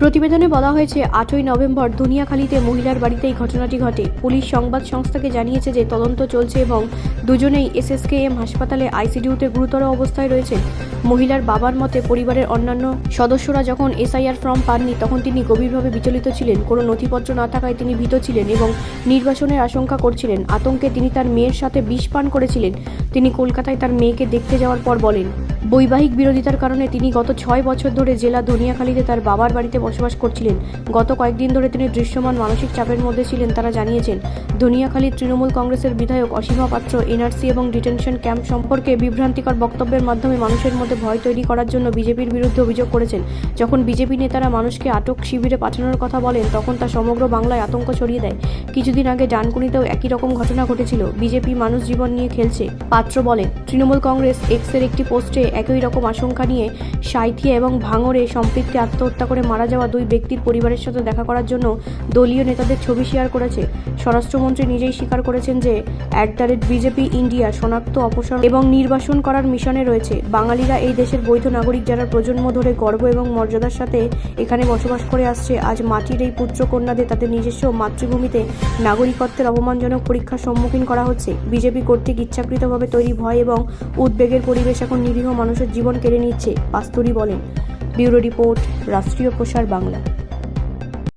প্রতিবেদনে বলা হয়েছে, আটই নভেম্বর দুনিয়াখালীতে মহিলার বাড়িতে এই ঘটনাটি ঘটে। পুলিশ সংবাদ সংস্থাকে জানিয়েছে যে তদন্ত চলছে এবং দুজনেই এসএসকেএম হাসপাতালে আইসিডিউতে গুরুতর অবস্থায় রয়েছে মহিলার বাবার মতে পরিবারের অন্যান্য সদস্যরা যখন এসআইআর ফর্ম পাননি, তখন তিনি গভীরভাবে বিচলিত ছিলেন। কোনো নথিপত্র না থাকায় তিনি ভীত ছিলেন এবং নির্বাসনের আশঙ্কা করছিলেন। আতঙ্কে তিনি তার মেয়ের সাথে বিষ পান করেছিলেন। তিনি কলকাতায় তার মেয়েকে দেখতে যাওয়ার পর বলেন বৈবাহিক বিরোধিতার কারণে তিনি গত ছয় বছর ধরে জেলা দুনিয়াখালীতে তার বাবার বাড়িতে বসবাস করছিলেন। গত কয়েকদিন ধরে তিনি দৃশ্যমান মানসিক চাপের মধ্যে ছিলেন, তারা জানিয়েছেন। দুনিয়াখালীর তৃণমূল কংগ্রেসের বিধায়ক অসীমা পাত্র এনআরসি এবং ডিটেনশন ক্যাম্প সম্পর্কে বিভ্রান্তিকর বক্তব্যের মাধ্যমে মানুষের মধ্যে ভয় তৈরি করার জন্য বিজেপির বিরুদ্ধে অভিযোগ করেছেন। যখন বিজেপি নেতারা মানুষকে আটক শিবিরে পাঠানোর কথা বলেন, তখন তা সমগ্র বাংলায় আতঙ্ক ছড়িয়ে দেয়। কিছুদিন আগে ডানকুনিতেও একই রকম ঘটনা ঘটেছিল। বিজেপি মানুষ জীবন নিয়ে খেলছে। পাত্র বলেন, তৃণমূল কংগ্রেস এক্সের একটি পোস্টে একই রকম আশঙ্কা নিয়ে সাঁইথিয়া এবং ভাঙড়ে সম্পৃক্তি আত্মহত্যা করে মারা যাওয়া দুই ব্যক্তির পরিবারের সাথে দেখা করার জন্য দলীয় নেতাদের ছবি শেয়ার করেছে। স্বরাষ্ট্রমন্ত্রী নিজেই স্বীকার করেছেন যে, at the rate BJP India শনাক্ত অপসারণ এবং নির্বাসন করার মিশনে রয়েছে। বাঙালিরা এই দেশের বৈধ নাগরিক যারা প্রজন্ম ধরে গর্ব এবং মর্যাদার সাথে এখানে বসবাস করে আসছে, আজ মাটির এই পুত্র কন্যাদের তাদের নিজস্ব মাতৃভূমিতে নাগরিকত্বের অপমানজনক পরীক্ষার সম্মুখীন করা হচ্ছে। বিজেপি কর্তৃক ইচ্ছাকৃতভাবে তৈরি ভয় এবং উদ্বেগের পরিবেশ এখন নিরীহ মানুষের জীবন কেড়ে নিচ্ছে পাস্তুরি বলেন। ব্যুরো রিপোর্ট রাষ্ট্রীয় প্রসার বাংলা।